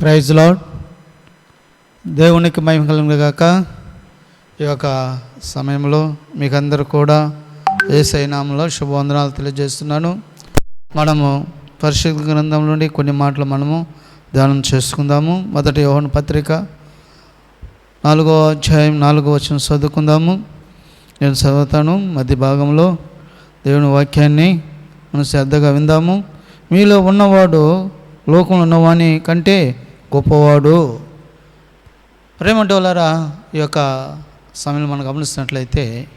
Praise lord దేవునికి మహిమ గాక. ఈ యొక్క సమయంలో మీకు అందరూ కూడా ఏసై నామంలో శుభవందనాలు తెలియజేస్తున్నాను. మనము పరిశుద్ధ గ్రంథం నుండి కొన్ని మాటలు మనము ధ్యానం చేసుకుందాము. మొదటి యోహన పత్రిక నాలుగో అధ్యాయం నాలుగో వచ్చిన చదువుకుందాము. నేను చదువుతాను మధ్య భాగంలో దేవుని వాక్యాన్ని మనం శ్రద్ధగా విందాము. మీలో ఉన్నవాడు లోకంలో ఉన్నవాని కంటే గొప్పవాడు. ప్రేమంటే వాళ్ళారా ఈ యొక్క సమయంలో మనం గమనిస్తున్నట్లయితే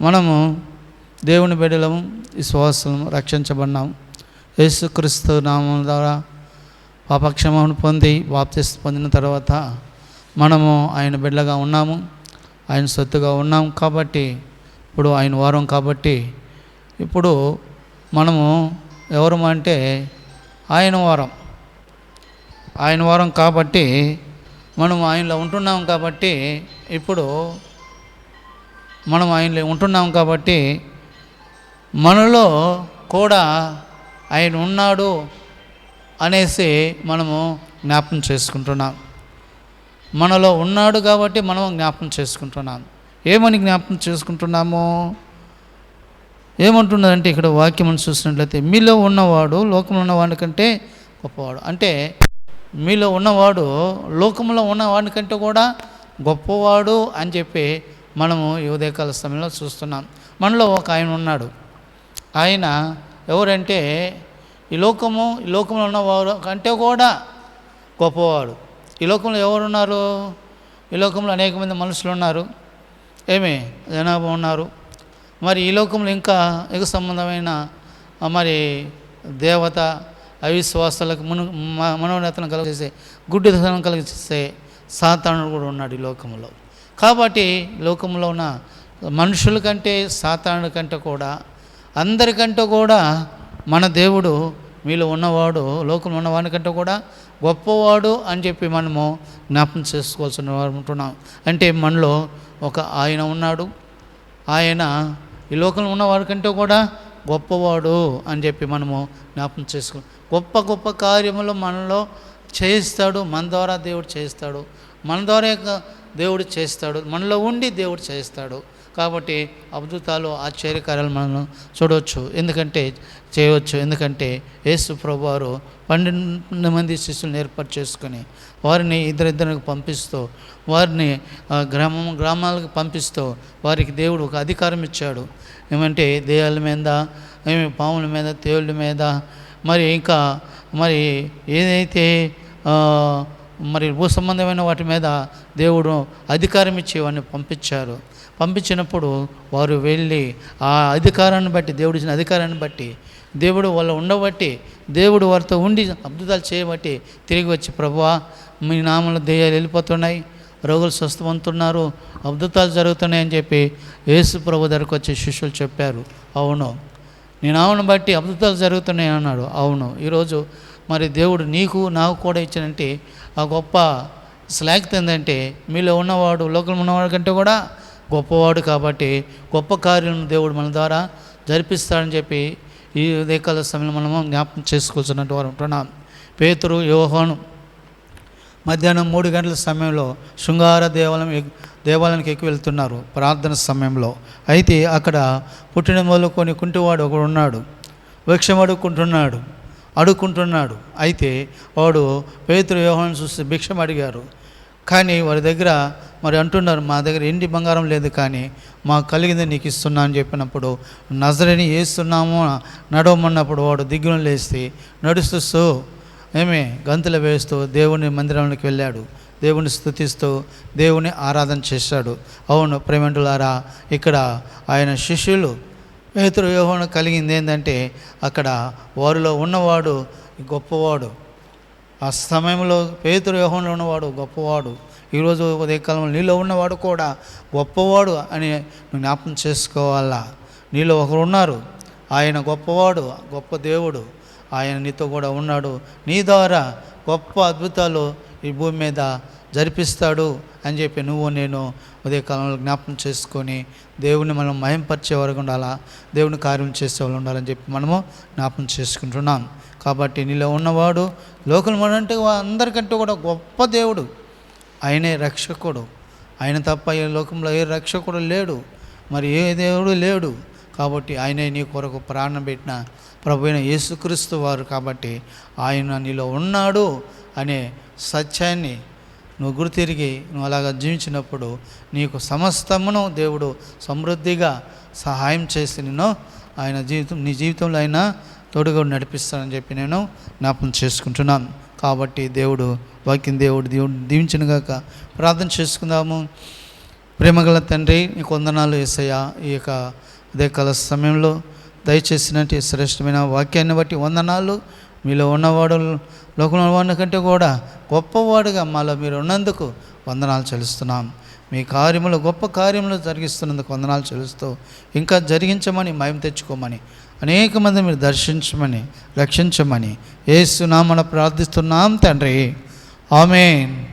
మనము దేవుని బిడ్డలము విశ్వాసము రక్షించబడినాం. యేసుక్రీస్తు నామం ద్వారా పాపక్షమాన్ని పొంది బాప్తిస్ పొందిన తర్వాత మనము ఆయన బిడ్డగా ఉన్నాము ఆయన సొత్తుగా ఉన్నాం కాబట్టి ఇప్పుడు ఆయన వారం కాబట్టి ఇప్పుడు మనము ఎవరు అంటే ఆయన వారం. ఆయన వారం కాబట్టి మనం ఆయనలో ఉంటున్నాం కాబట్టి ఇప్పుడు మనం ఆయనలో ఉంటున్నాం కాబట్టి మనలో కూడా ఆయన ఉన్నాడు అనేసి మనము జ్ఞాపకం చేసుకుంటున్నాం. మనలో ఉన్నాడు కాబట్టి మనం జ్ఞాపకం చేసుకుంటున్నాం. ఏమని జ్ఞాపకం చేసుకుంటున్నాము? ఏమంటున్నదంటే ఇక్కడ వాక్యం అని చూసినట్లయితే మీలో ఉన్నవాడు లోకంలో ఉన్నవాడి కంటే గొప్పవాడు. అంటే మీలో ఉన్నవాడు లోకంలో ఉన్నవాడి కంటే కూడా గొప్పవాడు అని చెప్పి మనము యువదేకాల సమయంలో చూస్తున్నాం. మనలో ఒక ఆయన ఉన్నాడు. ఆయన ఎవరంటే ఈ లోకము ఈ లోకంలో ఉన్నవారు కంటే కూడా గొప్పవాడు. ఈ లోకంలో ఎవరున్నారు? ఈ లోకంలో అనేక మంది మనుషులు ఉన్నారు. ఏమి? జనాభా ఉన్నారు. మరి ఈ లోకంలో ఇంకా ఎగు సంబంధమైన మరి దేవత అవిశ్వాసాలకు మును మనోనేతను కలిగజేసే గుడ్డితనం కలిగజేసే సాతానుడు కూడా ఉన్నాడు ఈ లోకంలో. కాబట్టి లోకంలో ఉన్న మనుషుల కంటే సాతానుడి కంటే కూడా అందరికంటే కూడా మన దేవుడు మీలో ఉన్నవాడు లోకంలో ఉన్నవాడి కంటే కూడా గొప్పవాడు అని చెప్పి మనము జ్ఞాపకం చేసుకోవాల్సిన వారు ఉంటున్నాం. అంటే మనలో ఒక ఆయన ఉన్నాడు. ఆయన ఈ లోకంలో ఉన్నవాడి కంటే కూడా గొప్పవాడు అని చెప్పి మనము జ్ఞాపకం చేసుకో గొప్ప గొప్ప కార్యములు మనలో చేయిస్తాడు మన ద్వారా దేవుడు చేస్తాడు మన ద్వారా దేవుడు చేస్తాడు మనలో ఉండి దేవుడు చేస్తాడు కాబట్టి అద్భుతాలు ఆశ్చర్యకార్యాలు మనం చూడవచ్చు. ఎందుకంటే చేయవచ్చు. ఎందుకంటే యేసు ప్రభు వారు పన్నెండు మంది శిష్యులను ఏర్పాటు చేసుకొని వారిని ఇద్దరిద్దరికి పంపిస్తూ వారిని గ్రామం గ్రామాలకు పంపిస్తూ వారికి దేవుడు ఒక అధికారం ఇచ్చాడు. ఏమంటే దేయాల మీద ఏమి పాముల మీద తేళ్ళ మీద మరి ఇంకా మరి ఏదైతే మరి భూ సంబంధమైన వాటి మీద దేవుడు అధికారం ఇచ్చి వాడిని పంపించారు. పంపించినప్పుడు వారు వెళ్ళి ఆ అధికారాన్ని బట్టి దేవుడు ఇచ్చిన అధికారాన్ని బట్టి దేవుడు వాళ్ళ ఉండబట్టి దేవుడు వారితో ఉండి అద్భుతాలు చేయబట్టి తిరిగి వచ్చి ప్రభువా మీ నామంలో దెయ్యాలు వెళ్ళిపోతున్నాయి రోగులు స్వస్థవంతున్నారు అద్భుతాలు జరుగుతున్నాయని చెప్పి యేసు ప్రభు దగ్గరకు వచ్చి శిష్యులు చెప్పారు. అవును. నేను ఆవును బట్టి అద్భుతాలు జరుగుతున్నాయి అన్నాడు. అవును ఈరోజు మరి దేవుడు నీకు నాకు కూడా ఇచ్చినంటే ఆ గొప్ప స్లాగ్త ఏంటంటే మీలో ఉన్నవాడు లోకల్ ఉన్నవాడు కంటే కూడా గొప్పవాడు కాబట్టి గొప్ప కార్యం దేవుడు మన ద్వారా జరిపిస్తాడని చెప్పి ఈ ఉదయకాల సమయంలో మనము జ్ఞాపకం చేసుకోవాల్సినటువంటి వారు ఉంటున్నాం పేతురు యోహాను మధ్యాహ్నం మూడు గంటల సమయంలో శృంగార దేవాలయం దేవాలయానికి ఎక్కి వెళ్తున్నారు ప్రార్థన సమయంలో. అయితే అక్కడ పుట్టిన మొదలుకొని కుంటివాడు ఒకడు ఉన్నాడు. వృక్షం అడుక్కుంటున్నాడు అడుక్కుంటున్నాడు. అయితే వాడు పేతురు వ్యవహారం చూసి భిక్షం అడిగారు. కానీ వారి దగ్గర మరి అంటున్నారు మా దగ్గర ఎండి బంగారం లేదు కానీ మాకు కలిగింది నీకు ఇస్తున్నా అని చెప్పినప్పుడు నజరని వేస్తున్నాము నడవమన్నప్పుడు వాడు దిగ్గున లేస్తే నడుస్తూ ఏమి? గంతులు వేస్తూ దేవుని మందిరంలోకి వెళ్ళాడు. దేవుని స్థుతిస్తూ దేవుని ఆరాధన చేశాడు. అవును ప్రేమంటులారా ఇక్కడ ఆయన శిష్యులు పేతురు వ్యూహం కలిగింది ఏంటంటే అక్కడ వారిలో ఉన్నవాడు గొప్పవాడు. ఆ సమయంలో పేతురు వ్యూహంలో ఉన్నవాడు గొప్పవాడు. ఈరోజు ఉదయకాలంలో నీలో ఉన్నవాడు కూడా గొప్పవాడు అని జ్ఞాపకం చేసుకోవాలా? నీలో ఒకరు ఉన్నారు. ఆయన గొప్పవాడు గొప్ప దేవుడు. ఆయన నీతో కూడా ఉన్నాడు. నీ ద్వారా గొప్ప అద్భుతాలు ఈ భూమి మీద జరిపిస్తాడు అని చెప్పి నువ్వు నేను ఉదయకాలంలో జ్ఞాపకం చేసుకొని దేవుని మనం మయంపరిచే వరకు ఉండాలా? దేవుని కార్యం చేసే వాళ్ళు ఉండాలని చెప్పి మనము జ్ఞాపకం చేసుకుంటున్నాం. కాబట్టి నీలో ఉన్నవాడు లోకల్ అంటే అందరికంటే కూడా గొప్ప దేవుడు. ఆయనే రక్షకుడు. ఆయన తప్ప ఈ లోకంలో ఏ రక్షకుడు లేడు. మరి ఏ దేవుడు లేడు? కాబట్టి ఆయనే నీ కొరకు ప్రాణం పెట్టిన ప్రభు అయిన యేసుక్రీస్తు వారు కాబట్టి ఆయన నీలో ఉన్నాడు అనే సత్యాన్ని నువ్వు గురితిరిగి నువ్వు అలాగా జీవించినప్పుడు నీకు సమస్తమును దేవుడు సమృద్ధిగా సహాయం చేసి నిన్ను ఆయన జీవితం నీ జీవితంలో ఆయన తోడుగా నడిపిస్తానని చెప్పి నేను జ్ఞాపకం చేసుకుంటున్నాను. కాబట్టి దేవుడు వాక్యం దేవుడు దేవుడు దీవించిన గాక ప్రార్థన చేసుకుందాము. ప్రేమగల తండ్రి నీకు వందనాలు వేసయ్యా ఈ యొక్క ఉదయకాల సమయంలో దయచేసినట్టు శ్రేష్టమైన వాక్యాన్ని బట్టి వందనాలు. మీలో ఉన్నవాడు లోకంలో వాడిన కంటే కూడా గొప్పవాడుగా మాలో మీరు ఉన్నందుకు వందనాలు చెల్లిస్తున్నాం. మీ కార్యములు గొప్ప కార్యములు జరిగిస్తున్నందుకు వందనాలు చెల్లిస్తూ ఇంకా జరిగించమని మయం తెచ్చుకోమని అనేక మంది మీరు దర్శించమని రక్షించమని ఏసునామన ప్రార్థిస్తున్నాం తండ్రి. ఆమెన్.